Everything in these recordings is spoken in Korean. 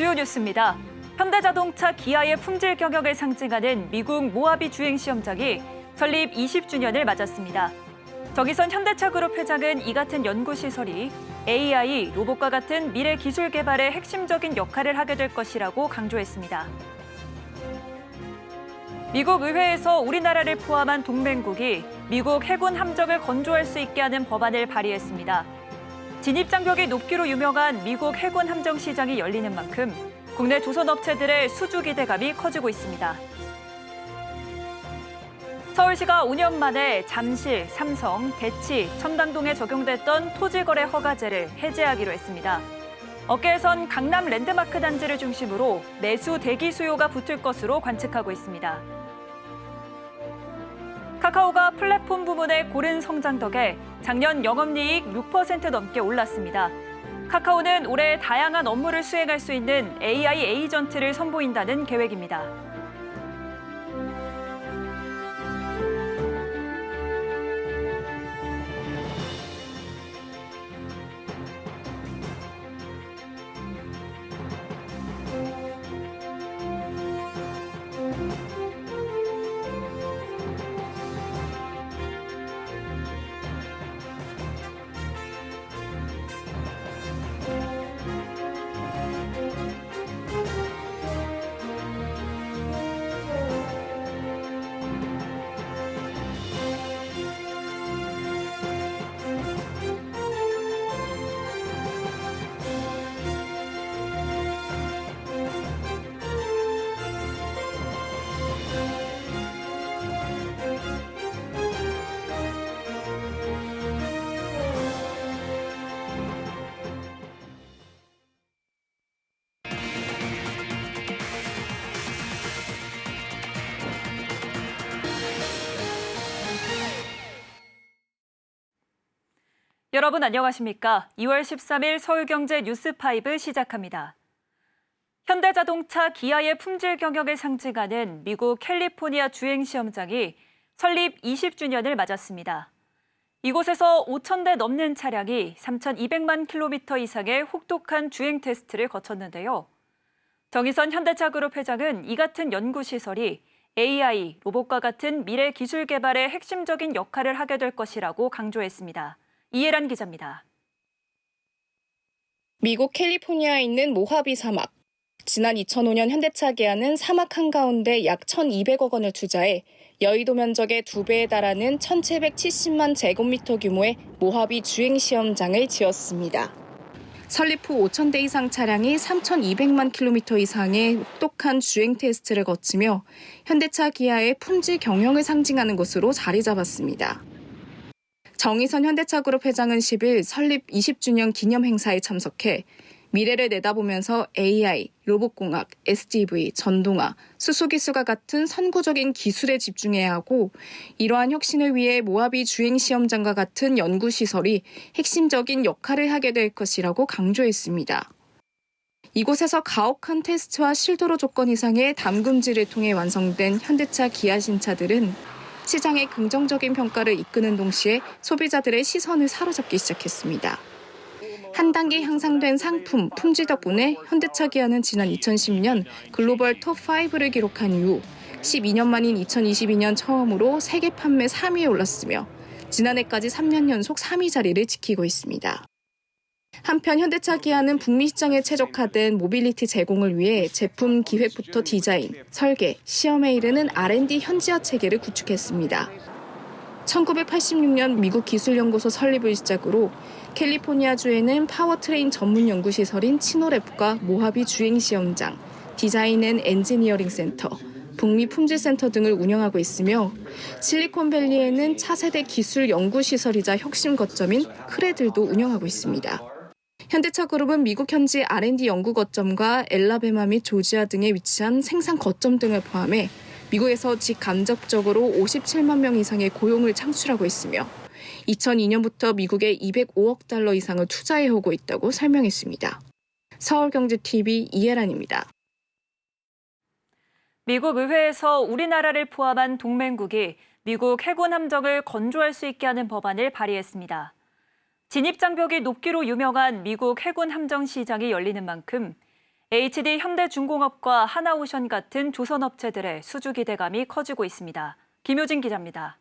주요 뉴스입니다. 현대자동차 기아의 품질 경영을 상징하는 미국 모하비 주행 시험장이 설립 20주년을 맞았습니다. 정의선 현대차그룹 회장은 이 같은 연구시설이 AI, 로봇과 같은 미래 기술 개발에 핵심적인 역할을 하게 될 것이라고 강조했습니다. 미국 의회에서 우리나라를 포함한 동맹국이 미국 해군 함정을 건조할 수 있게 하는 법안을 발의했습니다. 진입장벽이 높기로 유명한 미국 해군 함정 시장이 열리는 만큼 국내 조선업체들의 수주 기대감이 커지고 있습니다. 서울시가 5년 만에 잠실, 삼성, 대치, 첨당동에 적용됐던 토지거래 허가제를 해제하기로 했습니다. 업계에선 강남 랜드마크 단지를 중심으로 내수 대기 수요가 붙을 것으로 관측하고 있습니다. 카카오가 플랫폼 부문의 고른 성장 덕에 작년 영업이익 6% 넘게 올랐습니다. 카카오는 올해 다양한 업무를 수행할 수 있는 AI 에이전트를 선보인다는 계획입니다. 여러분 안녕하십니까? 2월 13일 서울경제 뉴스5 시작합니다. 현대자동차 기아의 품질 경영을 상징하는 미국 캘리포니아 주행 시험장이 설립 20주년을 맞았습니다. 이곳에서 5천 대 넘는 차량이 3,200만 킬로미터 이상의 혹독한 주행 테스트를 거쳤는데요. 정의선 현대차그룹 회장은 이 같은 연구시설이 AI, 로봇과 같은 미래 기술 개발에 핵심적인 역할을 하게 될 것이라고 강조했습니다. 이해란 기자입니다. 미국 캘리포니아에 있는 모하비 사막. 지난 2005년 현대차 기아는 사막 한가운데 약 1,200억 원을 투자해 여의도 면적의 두 배에 달하는 1,770만 제곱미터 규모의 모하비 주행 시험장을 지었습니다. 설립 후 5,000대 이상 차량이 3,200만 킬로미터 이상의 혹독한 주행 테스트를 거치며 현대차 기아의 품질 경영을 상징하는 곳으로 자리 잡았습니다. 정의선 현대차그룹 회장은 10일 설립 20주년 기념 행사에 참석해 미래를 내다보면서 AI, 로봇공학, SDV, 전동화, 수소기술과 같은 선구적인 기술에 집중해야 하고 이러한 혁신을 위해 모하비 주행시험장과 같은 연구시설이 핵심적인 역할을 하게 될 것이라고 강조했습니다. 이곳에서 가혹한 테스트와 실도로 조건 이상의 담금질을 통해 완성된 현대차 기아 신차들은 시장의 긍정적인 평가를 이끄는 동시에 소비자들의 시선을 사로잡기 시작했습니다. 한 단계 향상된 상품, 품질 덕분에 현대차 기아는 지난 2010년 글로벌 톱5를 기록한 이후 12년 만인 2022년 처음으로 세계 판매 3위에 올랐으며 지난해까지 3년 연속 3위 자리를 지키고 있습니다. 한편 현대차 기아는 북미 시장에 최적화된 모빌리티 제공을 위해 제품 기획부터 디자인, 설계, 시험에 이르는 R&D 현지화 체계를 구축했습니다. 1986년 미국 기술연구소 설립을 시작으로 캘리포니아주에는 파워트레인 전문 연구시설인 치노랩과 모하비 주행시험장, 디자인 앤 엔지니어링 센터, 북미 품질센터 등을 운영하고 있으며 실리콘밸리에는 차세대 기술 연구시설이자 혁신 거점인 크레들도 운영하고 있습니다. 현대차 그룹은 미국 현지 R&D 연구 거점과 엘라베마 및 조지아 등에 위치한 생산 거점 등을 포함해 미국에서 직간접적으로 57만 명 이상의 고용을 창출하고 있으며 2002년부터 미국에 205억 달러 이상을 투자해 오고 있다고 설명했습니다. 서울경제TV 이혜란입니다. 미국 의회에서 우리나라를 포함한 동맹국이 미국 해군 함정을 건조할 수 있게 하는 법안을 발의했습니다. 진입장벽이 높기로 유명한 미국 해군 함정 시장이 열리는 만큼 HD 현대중공업과 하나오션 같은 조선업체들의 수주 기대감이 커지고 있습니다. 김효진 기자입니다.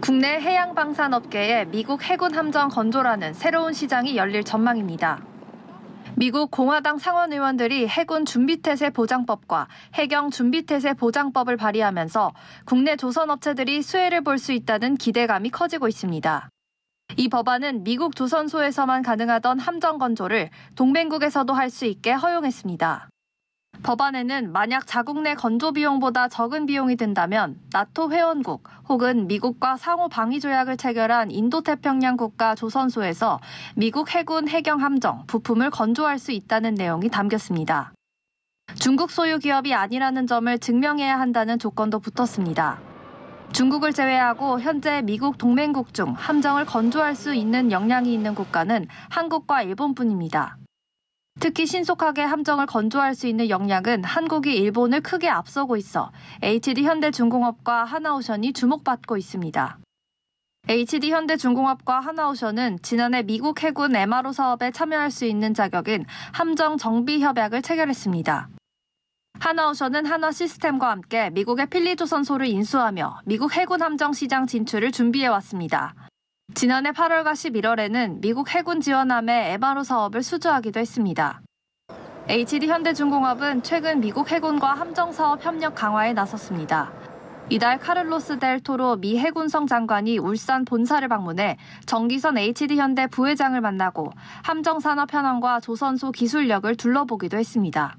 국내 해양 방산업계에 미국 해군 함정 건조라는 새로운 시장이 열릴 전망입니다. 미국 공화당 상원 의원들이 해군 준비태세 보장법과 해경 준비태세 보장법을 발의하면서 국내 조선업체들이 수혜를 볼 수 있다는 기대감이 커지고 있습니다. 이 법안은 미국 조선소에서만 가능하던 함정 건조를 동맹국에서도 할 수 있게 허용했습니다. 법안에는 만약 자국 내 건조 비용보다 적은 비용이 든다면 나토 회원국 혹은 미국과 상호 방위 조약을 체결한 인도태평양 국가 조선소에서 미국 해군 해경 함정 부품을 건조할 수 있다는 내용이 담겼습니다. 중국 소유 기업이 아니라는 점을 증명해야 한다는 조건도 붙었습니다. 중국을 제외하고 현재 미국 동맹국 중 함정을 건조할 수 있는 역량이 있는 국가는 한국과 일본뿐입니다. 특히 신속하게 함정을 건조할 수 있는 역량은 한국이 일본을 크게 앞서고 있어 HD 현대중공업과 하나오션이 주목받고 있습니다. HD 현대중공업과 하나오션은 지난해 미국 해군 MRO 사업에 참여할 수 있는 자격인 함정 정비 협약을 체결했습니다. 하나오션은 한화 시스템과 함께 미국의 필리조선소를 인수하며 미국 해군 함정 시장 진출을 준비해 왔습니다. 지난해 8월과 11월에는 미국 해군 지원함의 에바로 사업을 수주하기도 했습니다. HD 현대중공업은 최근 미국 해군과 함정 사업 협력 강화에 나섰습니다. 이달 카를로스 델 토로 미 해군성 장관이 울산 본사를 방문해 정기선 HD 현대 부회장을 만나고 함정 산업 현황과 조선소 기술력을 둘러보기도 했습니다.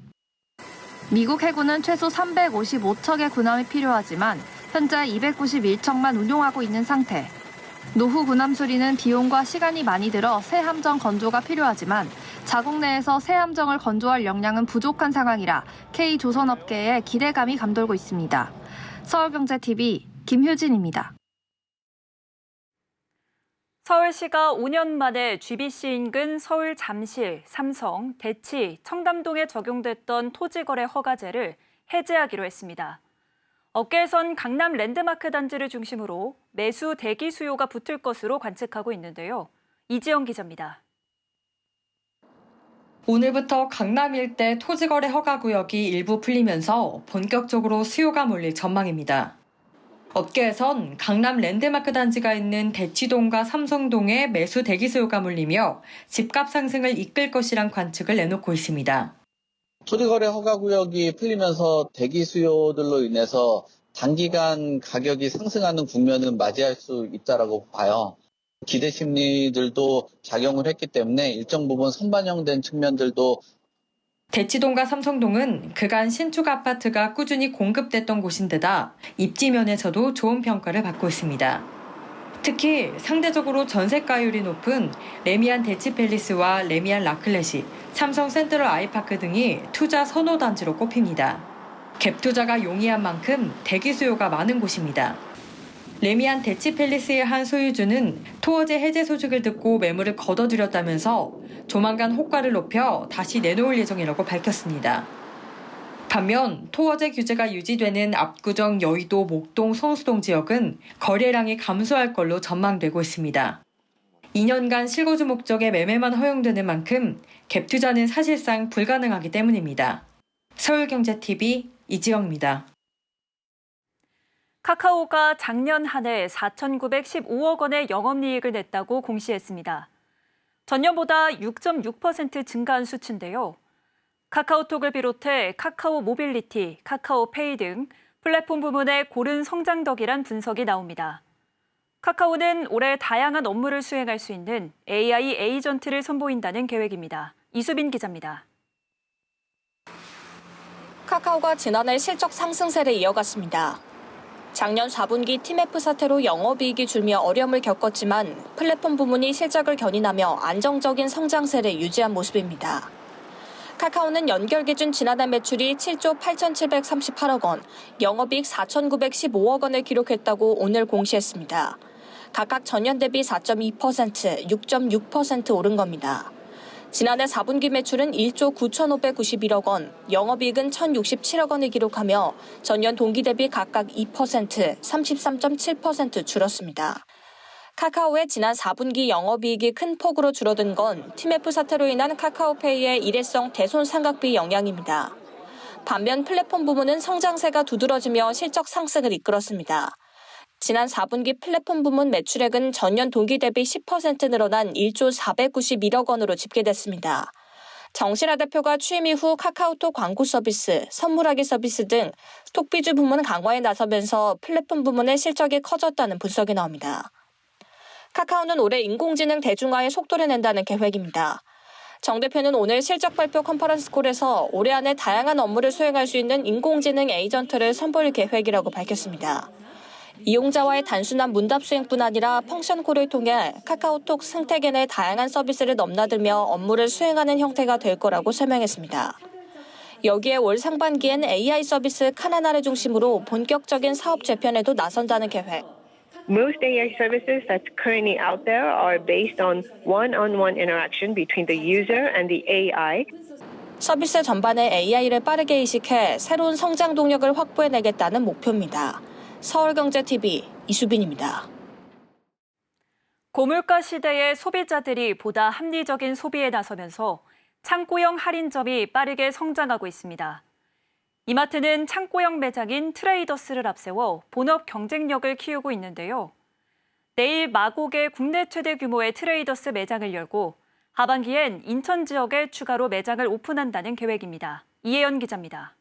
미국 해군은 최소 355척의 군함이 필요하지만 현재 291척만 운용하고 있는 상태. 노후 군함 수리는 비용과 시간이 많이 들어 새 함정 건조가 필요하지만 자국 내에서 새 함정을 건조할 역량은 부족한 상황이라 K 조선업계에 기대감이 감돌고 있습니다. 서울경제TV 김효진입니다. 서울시가 5년 만에 GBC 인근 서울 잠실, 삼성, 대치, 청담동에 적용됐던 토지거래 허가제를 해제하기로 했습니다. 업계에선 강남 랜드마크 단지를 중심으로 매수 대기 수요가 붙을 것으로 관측하고 있는데요. 이지영 기자입니다. 오늘부터 강남 일대 토지거래 허가 구역이 일부 풀리면서 본격적으로 수요가 몰릴 전망입니다. 업계에선 강남 랜드마크 단지가 있는 대치동과 삼성동에 매수 대기 수요가 몰리며 집값 상승을 이끌 것이란 관측을 내놓고 있습니다. 토지거래 허가 구역이 풀리면서 대기 수요들로 인해서 단기간 가격이 상승하는 국면을 맞이할 수 있다라고 봐요. 기대 심리들도 작용을 했기 때문에 일정 부분 선반영된 측면들도 대치동과 삼성동은 그간 신축 아파트가 꾸준히 공급됐던 곳인데다 입지 면에서도 좋은 평가를 받고 있습니다. 특히 상대적으로 전세가율이 높은 레미안 대치팰리스와 레미안 라클렛이 삼성 센트럴 아이파크 등이 투자 선호 단지로 꼽힙니다. 갭 투자가 용이한 만큼 대기 수요가 많은 곳입니다. 레미안 대치 팰리스의 한 소유주는 토어제 해제 소식을 듣고 매물을 걷어들였다면서 조만간 호가를 높여 다시 내놓을 예정이라고 밝혔습니다. 반면 토어제 규제가 유지되는 압구정 여의도 목동 성수동 지역은 거래량이 감소할 걸로 전망되고 있습니다. 2년간 실거주 목적의 매매만 허용되는 만큼 갭 투자는 사실상 불가능하기 때문입니다. 서울경제TV 이지영입니다. 카카오가 작년 한 해 4,915억 원의 영업이익을 냈다고 공시했습니다. 전년보다 6.6% 증가한 수치인데요. 카카오톡을 비롯해 카카오 모빌리티, 카카오페이 등 플랫폼 부문의 고른 성장덕이란 분석이 나옵니다. 카카오는 올해 다양한 업무를 수행할 수 있는 AI 에이전트를 선보인다는 계획입니다. 이수빈 기자입니다. 카카오가 지난해 실적 상승세를 이어갔습니다. 작년 4분기 팀F 사태로 영업이익이 줄며 어려움을 겪었지만 플랫폼 부문이 실적을 견인하며 안정적인 성장세를 유지한 모습입니다. 카카오는 연결 기준 지난해 매출이 7조 8,738억 원, 영업이익 4,915억 원을 기록했다고 오늘 공시했습니다. 각각 전년 대비 4.2%, 6.6% 오른 겁니다. 지난해 4분기 매출은 1조 9,591억 원, 영업이익은 1,067억 원을 기록하며 전년 동기 대비 각각 2%, 33.7% 줄었습니다. 카카오의 지난 4분기 영업이익이 큰 폭으로 줄어든 건 TMF 사태로 인한 카카오페이의 일회성 대손 삼각비 영향입니다. 반면 플랫폼 부문은 성장세가 두드러지며 실적 상승을 이끌었습니다. 지난 4분기 플랫폼 부문 매출액은 전년 동기 대비 10% 늘어난 1조 491억 원으로 집계됐습니다. 정신아 대표가 취임 이후 카카오톡 광고 서비스, 선물하기 서비스 등 톡비주 부문 강화에 나서면서 플랫폼 부문의 실적이 커졌다는 분석이 나옵니다. 카카오는 올해 인공지능 대중화에 속도를 낸다는 계획입니다. 정 대표는 오늘 실적 발표 컨퍼런스 콜에서 올해 안에 다양한 업무를 수행할 수 있는 인공지능 에이전트를 선보일 계획이라고 밝혔습니다. 이용자와의 단순한 문답 수행뿐 아니라 펑션 콜을 통해 카카오톡 생태계 내 다양한 서비스를 넘나들며 업무를 수행하는 형태가 될 거라고 설명했습니다. 여기에 올 상반기엔 AI 서비스 카나나를 중심으로 본격적인 사업 재편에도 나선다는 계획. Most AI services that's currently out there are based on one-on-one interaction between the user and the AI. 서비스 전반에 AI를 빠르게 이식해 새로운 성장 동력을 확보해내겠다는 목표입니다. 서울경제TV 이수빈입니다. 고물가 시대에 소비자들이 보다 합리적인 소비에 나서면서 창고형 할인점이 빠르게 성장하고 있습니다. 이마트는 창고형 매장인 트레이더스를 앞세워 본업 경쟁력을 키우고 있는데요. 내일 마곡에 국내 최대 규모의 트레이더스 매장을 열고 하반기엔 인천 지역에 추가로 매장을 오픈한다는 계획입니다. 이혜연 기자입니다.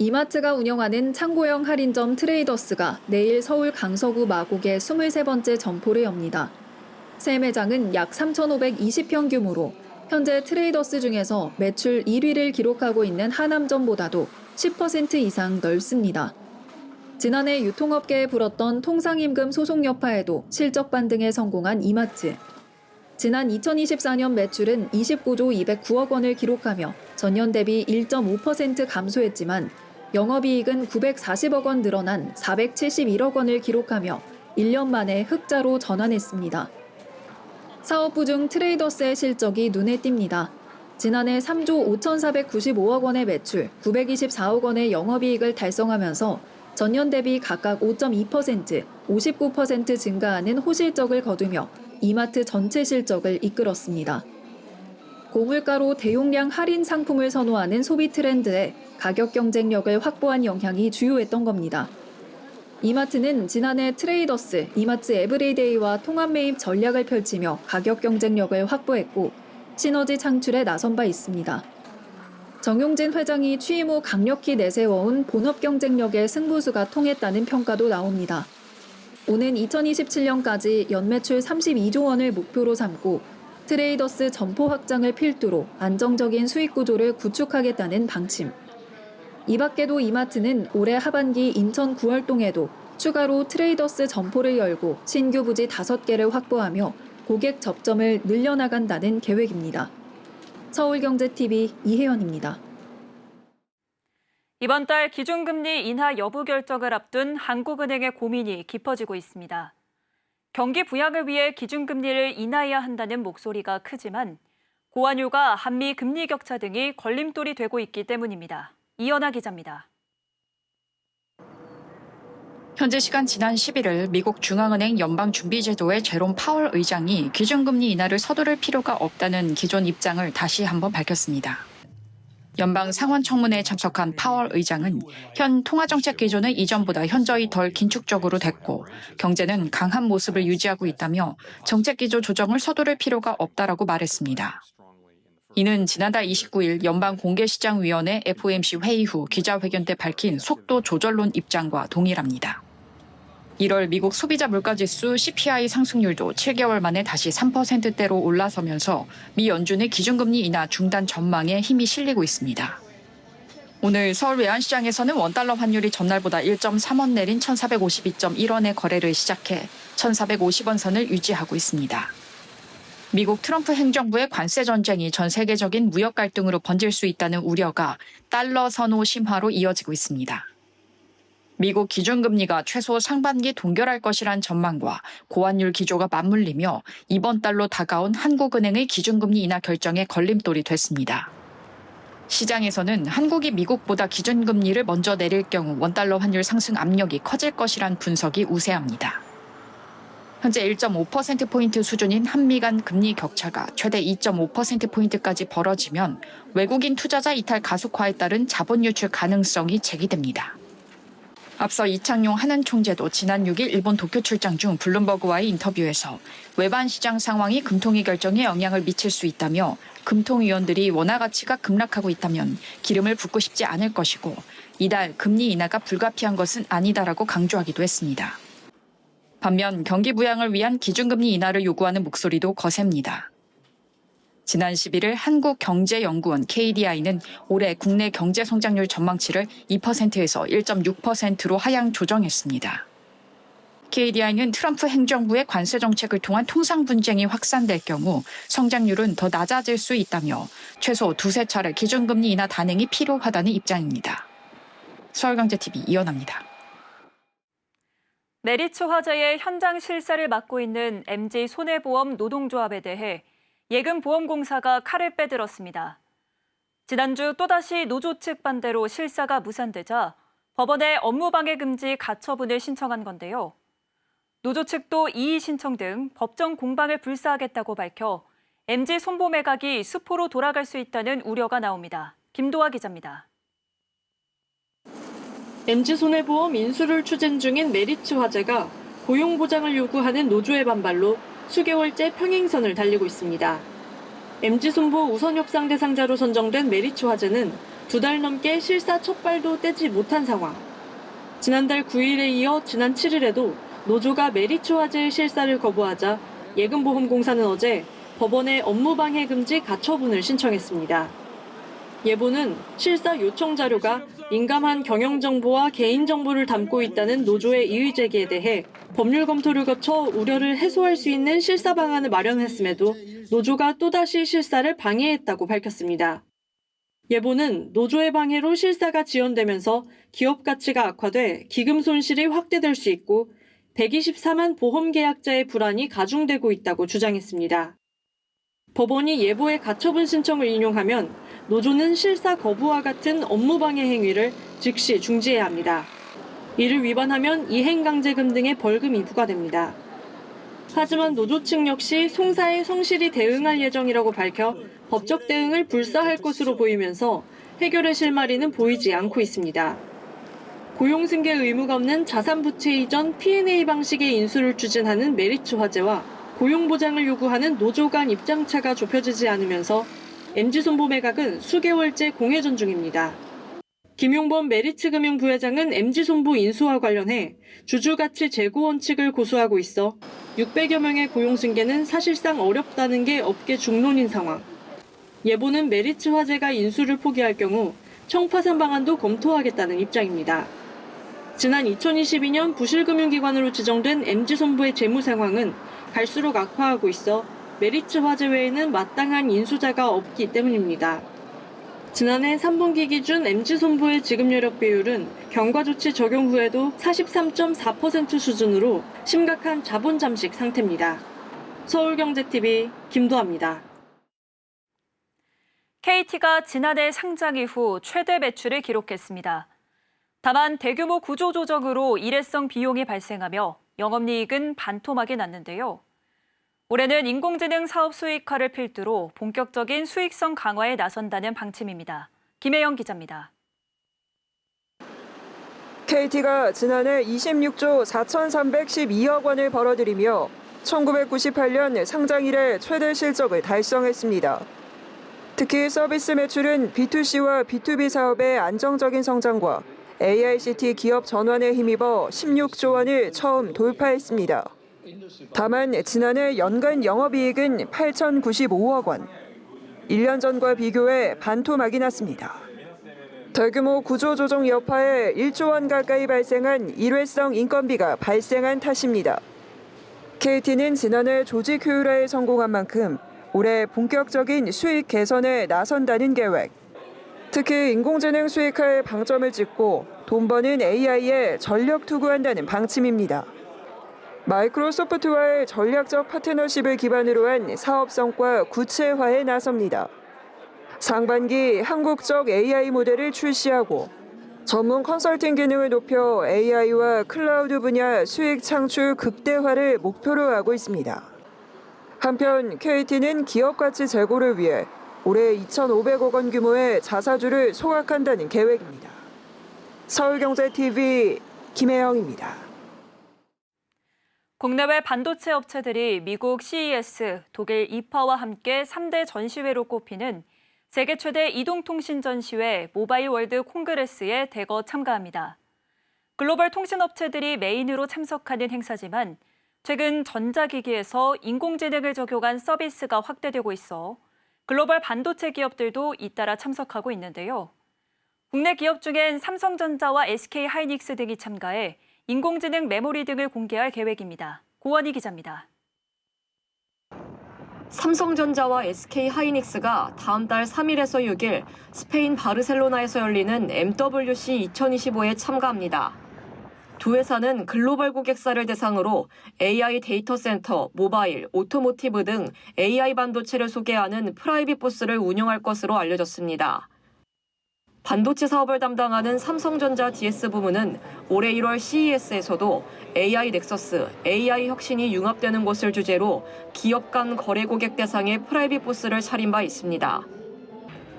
이마트가 운영하는 창고형 할인점 트레이더스가 내일 서울 강서구 마곡에 23번째 점포를 엽니다. 새 매장은 약 3,520평 규모로 현재 트레이더스 중에서 매출 1위를 기록하고 있는 하남점보다도 10% 이상 넓습니다. 지난해 유통업계에 불었던 통상임금 소송 여파에도 실적 반등에 성공한 이마트. 지난 2024년 매출은 29조 209억 원을 기록하며 전년 대비 1.5% 감소했지만 영업이익은 940억 원 늘어난 471억 원을 기록하며 1년 만에 흑자로 전환했습니다. 사업부 중 트레이더스의 실적이 눈에 띕니다. 지난해 3조 5,495억 원의 매출, 924억 원의 영업이익을 달성하면서 전년 대비 각각 5.2%, 59% 증가하는 호실적을 거두며 이마트 전체 실적을 이끌었습니다. 고물가로 대용량 할인 상품을 선호하는 소비 트렌드에 가격 경쟁력을 확보한 영향이 주요했던 겁니다. 이마트는 지난해 트레이더스, 이마트 에브리데이와 통합 매입 전략을 펼치며 가격 경쟁력을 확보했고 시너지 창출에 나선 바 있습니다. 정용진 회장이 취임 후 강력히 내세워온 본업 경쟁력의 승부수가 통했다는 평가도 나옵니다. 오는 2027년까지 연매출 32조 원을 목표로 삼고 트레이더스 점포 확장을 필두로 안정적인 수익 구조를 구축하겠다는 방침. 이 밖에도 이마트는 올해 하반기 인천 구월동에도 추가로 트레이더스 점포를 열고 신규 부지 5개를 확보하며 고객 접점을 늘려나간다는 계획입니다. 서울경제TV 이혜연입니다. 이번 달 기준금리 인하 여부 결정을 앞둔 한국은행의 고민이 깊어지고 있습니다. 경기 부양을 위해 기준금리를 인하해야 한다는 목소리가 크지만 고환율과 한미 금리 격차 등이 걸림돌이 되고 있기 때문입니다. 이연아 기자입니다. 현재 시간 지난 11일 미국 중앙은행 연방준비제도의 제롬 파월 의장이 기준금리 인하를 서두를 필요가 없다는 기존 입장을 다시 한번 밝혔습니다. 연방 상원 청문회에 참석한 파월 의장은 현 통화정책 기조는 이전보다 현저히 덜 긴축적으로 됐고 경제는 강한 모습을 유지하고 있다며 정책 기조 조정을 서두를 필요가 없다라고 말했습니다. 이는 지난달 29일 연방공개시장위원회 FOMC 회의 후 기자회견 때 밝힌 속도 조절론 입장과 동일합니다. 1월 미국 소비자 물가지수 CPI 상승률도 7개월 만에 다시 3%대로 올라서면서 미 연준의 기준금리 인하 중단 전망에 힘이 실리고 있습니다. 오늘 서울 외환시장에서는 원달러 환율이 전날보다 1.3원 내린 1,452.1원의 거래를 시작해 1,450원 선을 유지하고 있습니다. 미국 트럼프 행정부의 관세 전쟁이 전 세계적인 무역 갈등으로 번질 수 있다는 우려가 달러 선호 심화로 이어지고 있습니다. 미국 기준금리가 최소 상반기 동결할 것이란 전망과 고환율 기조가 맞물리며 이번 달로 다가온 한국은행의 기준금리 인하 결정에 걸림돌이 됐습니다. 시장에서는 한국이 미국보다 기준금리를 먼저 내릴 경우 원달러 환율 상승 압력이 커질 것이란 분석이 우세합니다. 현재 1.5%포인트 수준인 한미 간 금리 격차가 최대 2.5%포인트까지 벌어지면 외국인 투자자 이탈 가속화에 따른 자본 유출 가능성이 제기됩니다. 앞서 이창용 한은 총재도 지난 6일 일본 도쿄 출장 중 블룸버그와의 인터뷰에서 외반 시장 상황이 금통위 결정에 영향을 미칠 수 있다며 금통위원들이 원화 가치가 급락하고 있다면 기름을 붓고 싶지 않을 것이고 이달 금리 인하가 불가피한 것은 아니다라고 강조하기도 했습니다. 반면 경기 부양을 위한 기준금리 인하를 요구하는 목소리도 거셉니다. 지난 11일 한국경제연구원 KDI는 올해 국내 경제 성장률 전망치를 2%에서 1.6%로 하향 조정했습니다. KDI는 트럼프 행정부의 관세 정책을 통한 통상 분쟁이 확산될 경우 성장률은 더 낮아질 수 있다며 최소 두세 차례 기준금리 인하 단행이 필요하다는 입장입니다. 서울경제TV 이현아입니다. 메리츠 화재의 현장 실사를 맡고 있는 MG 손해보험 노동조합에 대해 예금보험공사가 칼을 빼들었습니다. 지난주 또다시 노조 측 반대로 실사가 무산되자 법원에 업무방해 금지 가처분을 신청한 건데요. 노조 측도 이의 신청 등 법정 공방을 불사하겠다고 밝혀 MG 손보 매각이 수포로 돌아갈 수 있다는 우려가 나옵니다. 김도아 기자입니다. MG손해보험 인수를 추진 중인 메리츠 화재가 고용보장을 요구하는 노조의 반발로 수개월째 평행선을 달리고 있습니다. MG손보 우선협상 대상자로 선정된 메리츠 화재는 두 달 넘게 실사 첫 발도 떼지 못한 상황. 지난달 9일에 이어 지난 7일에도 노조가 메리츠 화재의 실사를 거부하자 예금보험공사는 어제 법원에 업무방해 금지 가처분을 신청했습니다. 예보는 실사 요청 자료가 민감한 경영정보와 개인정보를 담고 있다는 노조의 이의 제기에 대해 법률 검토를 거쳐 우려를 해소할 수 있는 실사 방안을 마련했음에도 노조가 또다시 실사를 방해했다고 밝혔습니다. 예보는 노조의 방해로 실사가 지연되면서 기업 가치가 악화돼 기금 손실이 확대될 수 있고 124만 보험 계약자의 불안이 가중되고 있다고 주장했습니다. 법원이 예보의 가처분 신청을 인용하면 노조는 실사 거부와 같은 업무방해 행위를 즉시 중지해야 합니다. 이를 위반하면 이행강제금 등의 벌금이 부과됩니다. 하지만 노조 측 역시 송사에 성실히 대응할 예정이라고 밝혀 법적 대응을 불사할 것으로 보이면서 해결의 실마리는 보이지 않고 있습니다. 고용승계 의무가 없는 자산부채 이전 P&A 방식의 인수를 추진하는 메리츠 화재와 고용보장을 요구하는 노조 간 입장차가 좁혀지지 않으면서 MG손보 매각은 수개월째 공회전 중입니다. 김용범 메리츠금융 부회장은 MG손보 인수와 관련해 주주가치 재고 원칙을 고수하고 있어 600여 명의 고용 승계는 사실상 어렵다는 게 업계 중론인 상황. 예보는 메리츠 화재가 인수를 포기할 경우 청파산 방안도 검토하겠다는 입장입니다. 지난 2022년 부실금융기관으로 지정된 MG손보의 재무 상황은 갈수록 악화하고 있어 메리츠 화재 외에는 마땅한 인수자가 없기 때문입니다. 지난해 3분기 기준 MG손보의 지급여력 비율은 경과조치 적용 후에도 43.4% 수준으로 심각한 자본 잠식 상태입니다. 서울경제TV 김도아입니다. KT가 지난해 상장 이후 최대 매출을 기록했습니다. 다만 대규모 구조조정으로 일회성 비용이 발생하며 영업이익은 반토막이 났는데요. 올해는 인공지능 사업 수익화를 필두로 본격적인 수익성 강화에 나선다는 방침입니다. 김혜영 기자입니다. KT가 지난해 26조 4,312억 원을 벌어들이며 1998년 상장 이래 최대 실적을 달성했습니다. 특히 서비스 매출은 B2C와 B2B 사업의 안정적인 성장과 AICT 기업 전환에 힘입어 16조 원을 처음 돌파했습니다. 다만 지난해 연간 영업이익은 8,095억 원. 1년 전과 비교해 반토막이 났습니다. 대규모 구조조정 여파에 1조 원 가까이 발생한 일회성 인건비가 발생한 탓입니다. KT는 지난해 조직 효율화에 성공한 만큼 올해 본격적인 수익 개선에 나선다는 계획. 특히 인공지능 수익화에 방점을 찍고 돈 버는 AI에 전력 투구한다는 방침입니다. 마이크로소프트와의 전략적 파트너십을 기반으로 한 사업 성과 구체화에 나섭니다. 상반기 한국적 AI 모델을 출시하고 전문 컨설팅 기능을 높여 AI와 클라우드 분야 수익 창출 극대화를 목표로 하고 있습니다. 한편 KT는 기업 가치 제고를 위해 올해 2,500억 원 규모의 자사주를 소각한다는 계획입니다. 서울경제TV 김혜영입니다. 국내외 반도체 업체들이 미국 CES, 독일 이파와 함께 3대 전시회로 꼽히는 세계 최대 이동통신 전시회 모바일 월드 콩그레스에 대거 참가합니다. 글로벌 통신 업체들이 메인으로 참석하는 행사지만 최근 전자기기에서 인공지능을 적용한 서비스가 확대되고 있어 글로벌 반도체 기업들도 잇따라 참석하고 있는데요. 국내 기업 중엔 삼성전자와 SK하이닉스 등이 참가해 인공지능 메모리 등을 공개할 계획입니다. 고원희 기자입니다. 삼성전자와 SK하이닉스가 다음 달 3일에서 6일 스페인 바르셀로나에서 열리는 MWC 2025에 참가합니다. 두 회사는 글로벌 고객사를 대상으로 AI 데이터 센터, 모바일, 오토모티브 등 AI 반도체를 소개하는 프라이빗 부스를 운영할 것으로 알려졌습니다. 반도체 사업을 담당하는 삼성전자 DS 부문은 올해 1월 CES에서도 AI 넥서스, AI 혁신이 융합되는 것을 주제로 기업 간 거래 고객 대상의 프라이빗 부스를 차린 바 있습니다.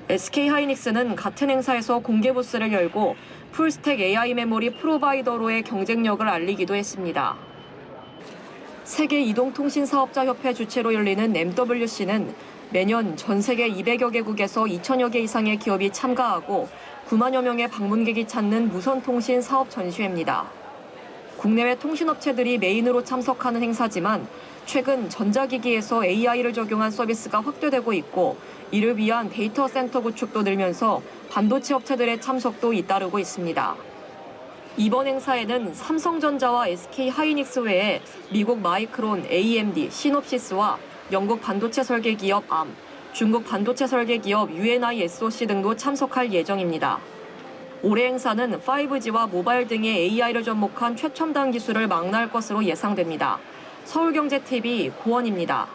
SK하이닉스는 같은 행사에서 공개 부스를 열고 풀스택 AI 메모리 프로바이더로의 경쟁력을 알리기도 했습니다. 세계 이동통신 사업자 협회 주최로 열리는 MWC는 매년 전 세계 200여 개국에서 2천여 개 이상의 기업이 참가하고 9만여 명의 방문객이 찾는 무선통신 사업 전시회입니다. 국내외 통신업체들이 메인으로 참석하는 행사지만 최근 전자기기에서 AI를 적용한 서비스가 확대되고 있고 이를 위한 데이터 센터 구축도 늘면서 반도체 업체들의 참석도 잇따르고 있습니다. 이번 행사에는 삼성전자와 SK하이닉스 외에 미국 마이크론, AMD, 시놉시스와 영국 반도체 설계 기업 암, 중국 반도체 설계 기업 UNI SOC 등도 참석할 예정입니다. 올해 행사는 5G와 모바일 등의 AI를 접목한 최첨단 기술을 망라할 것으로 예상됩니다. 서울경제TV 고원입니다.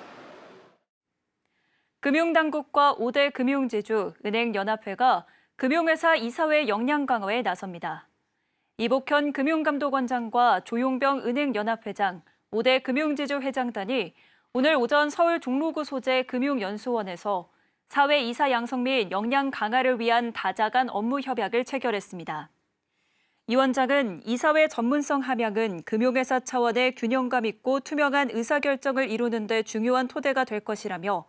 금융당국과 5대 금융지주, 은행연합회가 금융회사 이사회 역량 강화에 나섭니다. 이복현 금융감독원장과 조용병 은행연합회장, 5대 금융지주 회장단이 오늘 오전 서울 종로구 소재 금융연수원에서 사회 이사 양성 및 역량 강화를 위한 다자간 업무 협약을 체결했습니다. 이 원장은 이사회 전문성 함양은 금융회사 차원의 균형감 있고 투명한 의사결정을 이루는 데 중요한 토대가 될 것이라며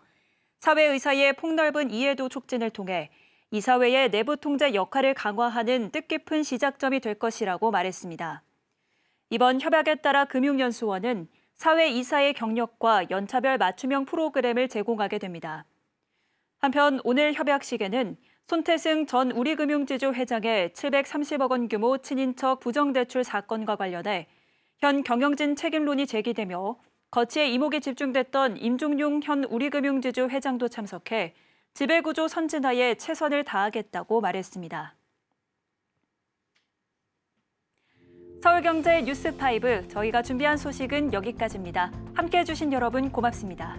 사회의사의 폭넓은 이해도 촉진을 통해 이사회의 내부 통제 역할을 강화하는 뜻깊은 시작점이 될 것이라고 말했습니다. 이번 협약에 따라 금융연수원은 사회 이사의 경력과 연차별 맞춤형 프로그램을 제공하게 됩니다. 한편 오늘 협약식에는 손태승 전 우리금융지주 회장의 730억 원 규모 친인척 부정대출 사건과 관련해 현 경영진 책임론이 제기되며 거치의 이목이 집중됐던 임종용 현 우리금융지주 회장도 참석해 지배구조 선진화에 최선을 다하겠다고 말했습니다. 서울경제 뉴스5 저희가 준비한 소식은 여기까지입니다. 함께해 주신 여러분 고맙습니다.